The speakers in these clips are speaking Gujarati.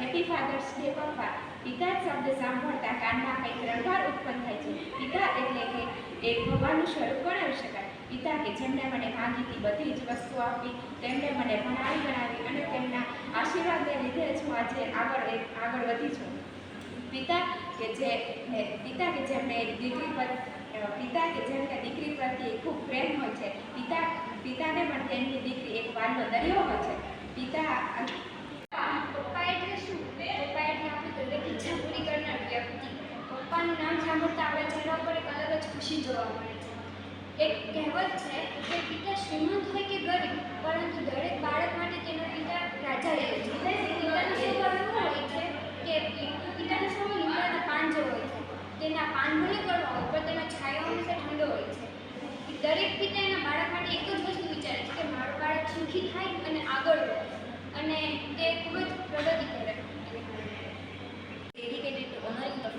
હેપી ફાધર્સ ડે પપ્પા. પિતા શબ્દ સાંભળતા કાનમાં કંઈક રણકાર ઉત્પન્ન થાય છે. પિતા એટલે કે એક ભગવાનનું સ્વરૂપ ગણાવી શકાય. પિતા કે જેમણે મને માંગીતી બધી જ વસ્તુ આપી, તેમણે મને ભણાવી ગણાવી અને તેમના આશીર્વાદને લીધે જ હું આજે આગળ આગળ વધી છું. પિતા કે જે પિતા કે જેમને દીકરી પર પિતા કે જેમને દીકરી પ્રત્યે ખૂબ પ્રેમ હોય છે. પિતા, પિતાને પણ તેમની દીકરી એક વાલનો દરિયો હોય છે પિતા પપ્પા એટલે શું પપ્પા એટલે આપણી દરેક ઈચ્છા પૂરી કરનાર વ્યક્તિ પપ્પાનું નામ સાંભળતા આપણા ચહેરા પર એક અલગ જ ખુશી જોવા મળે છે. એક કહેવત છે કે પિતા શ્રીમંત હોય કે ગરીબ, પરંતુ દરેક બાળક માટે તેના પિતા રાજા રહે છે. પિતાનું સ્વભાવ હોય છે કે પિતાનું સ્વભાવ લીમડાના પાન જેવો હોય છે. તેના પાન ભલે કરવા હોય, પણ તેનો છાયો હંમેશા ઠંડો હોય છે. દરેક પિતા એના બાળક માટે એક જ વસ્તુ વિચારે છે કે મારું બાળક સુખી થાય અને આગળ વધે. અને તે ખૂબ જ પ્રગતિ કરે.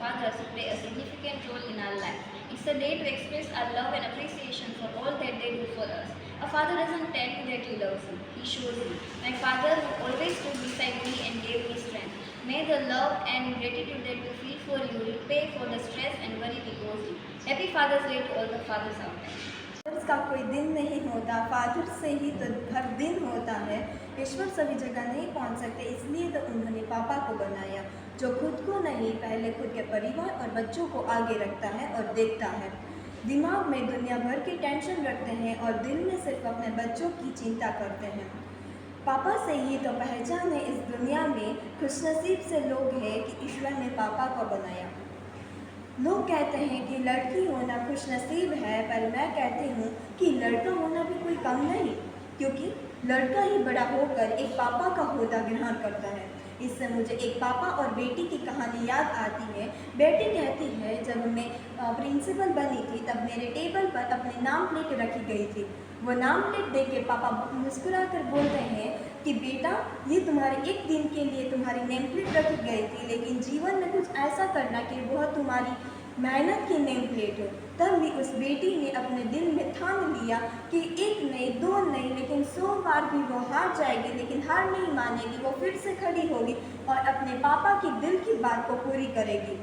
Fathers play a significant role in our life. It's a day to express our love and appreciation for all that they do for us. A father doesn't tell you that he loves you, he shows you. My father who always stood beside me and gave me strength. May the love and gratitude that we feel for you repay for the stress and worry we caused you. Happy Father's Day to all the fathers out there. का कोई दिन नहीं होता फादर से ही तो हर दिन होता है ईश्वर सभी जगह नहीं पहुँच सकते इसलिए तो उन्होंने पापा को बनाया जो खुद को नहीं, पहले खुद के परिवार और बच्चों को आगे रखता है और देखता है। दिमाग में दुनिया भर की टेंशन रखते हैं और दिल में सिर्फ़ अपने बच्चों की चिंता करते हैं। पापा से ही तो पहचान है इस दुनिया में खुशनसीब से लोग हैं कि ईश्वर ने पापा को बनाया। लोग कहते हैं कि लड़की होना खुश नसीब है, पर मैं कहती हूँ कि लड़का होना भी कोई कम नहीं, क्योंकि लड़का ही बड़ा होकर एक पापा का होदा ग्रहण करता है। इससे मुझे एक पापा और बेटी की कहानी याद आती है। बेटी कहती है, जब मैं प्रिंसिपल बनी थी, तब मेरे टेबल पर अपने नाम प्लेट रखी गई थी। वो नाम प्लेट देख के पापा मुस्कुरा कर बोलते हैं कि, बेटा, ये तुम्हारे एक दिन के लिए तुम्हारी नेम प्लेट रखी गई थी, लेकिन जीवन में कुछ ऐसा करना कि वह तुम्हारी मेहनत की नेम प्लेट हो तब भी उस बेटी ने अपने दिल में ठान लिया कि एक नहीं दो नहीं लेकिन सौ बार भी वो हार जाएगी, लेकिन हार नहीं मानेगी, वो फिर से खड़ी होगी और अपने पापा की दिल की बात को पूरी करेगी।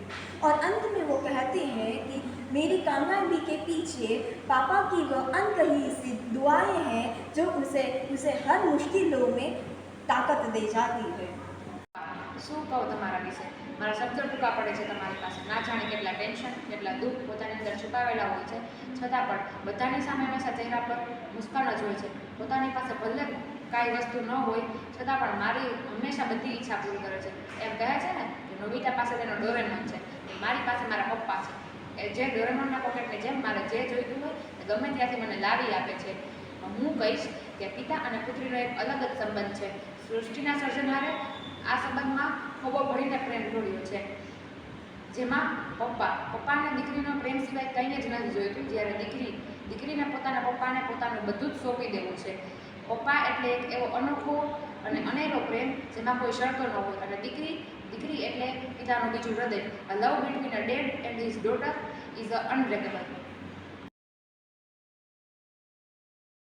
और अंत में वो कहते हैं कि मेरी कामयाबी के पीछे पापा की वो अनकही सी दुआएँ हैं जो उसे उसे हर मुश्किलों में ताकत दे जाती है। શું કહું તમારા વિશે? મારા શબ્દો ટૂંકા પડે છે તમારી પાસે. ના જાણે કેટલા ટેન્શન, કેટલા દુઃખ પોતાની અંદર છુપાવેલા હોય છે. છતાં પણ બધાની સામે હંમેશા ચહેરા પર મુસ્કાન જ હોય છે. પોતાની પાસે ભલે કાંઈ વસ્તુ ન હોય, છતાં પણ મારી હંમેશા બધી ઈચ્છા પૂરી કરે છે. એમ કહે છે ને કે નોબિતા પાસે તેનો ડોરેમોન છે. મારી પાસે મારા પપ્પા છે. એ જે ડોરેમોનના પોકેટની જેમ મારે જે જોઈતું હોય ગમે ત્યાંથી મને લાવી આપે છે. હું કહીશ કે પિતા અને પુત્રીનો એક અલગ જ સંબંધ છે. સૃષ્ટિના સર્જનહારે આ સંબંધમાં ખોબો ભરીને પ્રેમ જોડ્યો છે. જેમાં પપ્પા, પપ્પાને દીકરીનો પ્રેમ સિવાય કંઈ જ નથી જોઈતું. જ્યારે દીકરી, દીકરીને પોતાના પપ્પાને પોતાનું બધું જ સોંપી દેવું છે. પપ્પા એટલે એક એવો અનોખો અને અનેરો પ્રેમ જેમાં કોઈ શરતો ન હોય. અને દીકરી દીકરી એટલે પિતાનું બીજું હૃદય. Love between a dad and his daughter is a unbreakable